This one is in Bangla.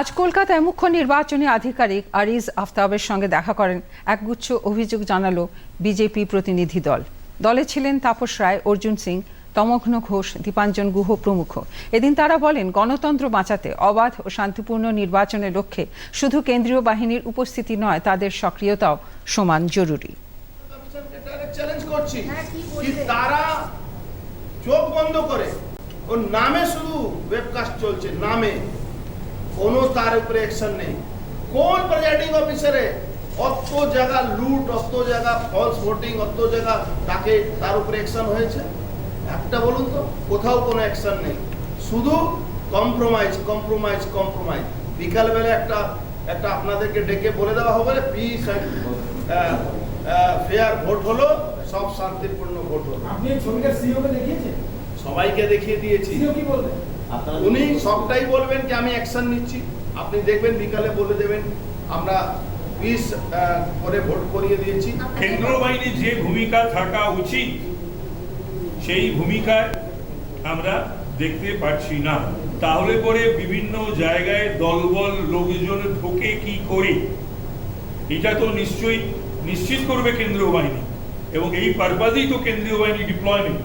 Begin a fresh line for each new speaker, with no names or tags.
আজ কলকাতায় মুখ্য নির্বাচনী আধিকারিক আরিজ আফতাবের সঙ্গে দেখা করেন। একগুচ্ছ অভিযোগ জানালো বিজেপি প্রতিনিধি দল। দলে ছিলেন তাপস রায়, অর্জুন সিং, তমঘ্ন ঘোষ, দীপাঞ্জন গুহ প্রমুখ। এদিন তারা বলেন, গণতন্ত্র বাঁচাতে অবাধ ও শান্তিপূর্ণ নির্বাচনের লক্ষ্যে শুধু কেন্দ্রীয় বাহিনীর উপস্থিতি নয়, তাদের সক্রিয়তাও সমান জরুরি।
তারা চোখ বন্ধ করে, ওর নামে শুধু ওয়েবকাস্ট চলছে, নামে। কোনো তার উপরে অ্যাকশন নেই। কোন প্রেজাইডিং অফিসারে অত জায়গা লুট অত জায়গা ফলস ভোটিং অত জায়গা তাকে তার উপরে অ্যাকশন হয়েছে? একটা বলুন তো কোথাও কোনো অ্যাকশন নেই। শুধু কম্প্রোমাইজ কম্প্রোমাইজ কম্প্রোমাইজ বিকালবেলা একটা একটা আপনাদেরকে ডেকে বলে দেওয়া হবে পিস ফেয়ার ভোট হলো সব শান্তিপূর্ণ ভোট হলো।
আপনি ছবিটা সিও কে দেখিয়েছেন?
সবাইকে দেখিয়ে দিয়েছি।
সিও কি বলবেন
উনি সবটাই বলবেন যে আমি অ্যাকশন নিচ্ছি। আপনি দেখবেন বিকালে বলে দেবেন আমরা পিস করে ভোট করিয়ে দিয়েছি।
কেন্দ্র বাহিনীর যে ভূমিকা থাকা উচিত সেই ভূমিকায় আমরা দেখতে পাচ্ছি না। তাহলে পরে বিভিন্ন জায়গায় দলবল লোকজন ঢোকে কি করে? এটা তো নিশ্চয়ই নিশ্চিত করবে কেন্দ্রীয় বাহিনী। এবং এই পারপাজেই তো কেন্দ্রীয় বাহিনী ডিপ্লয়মেন্ট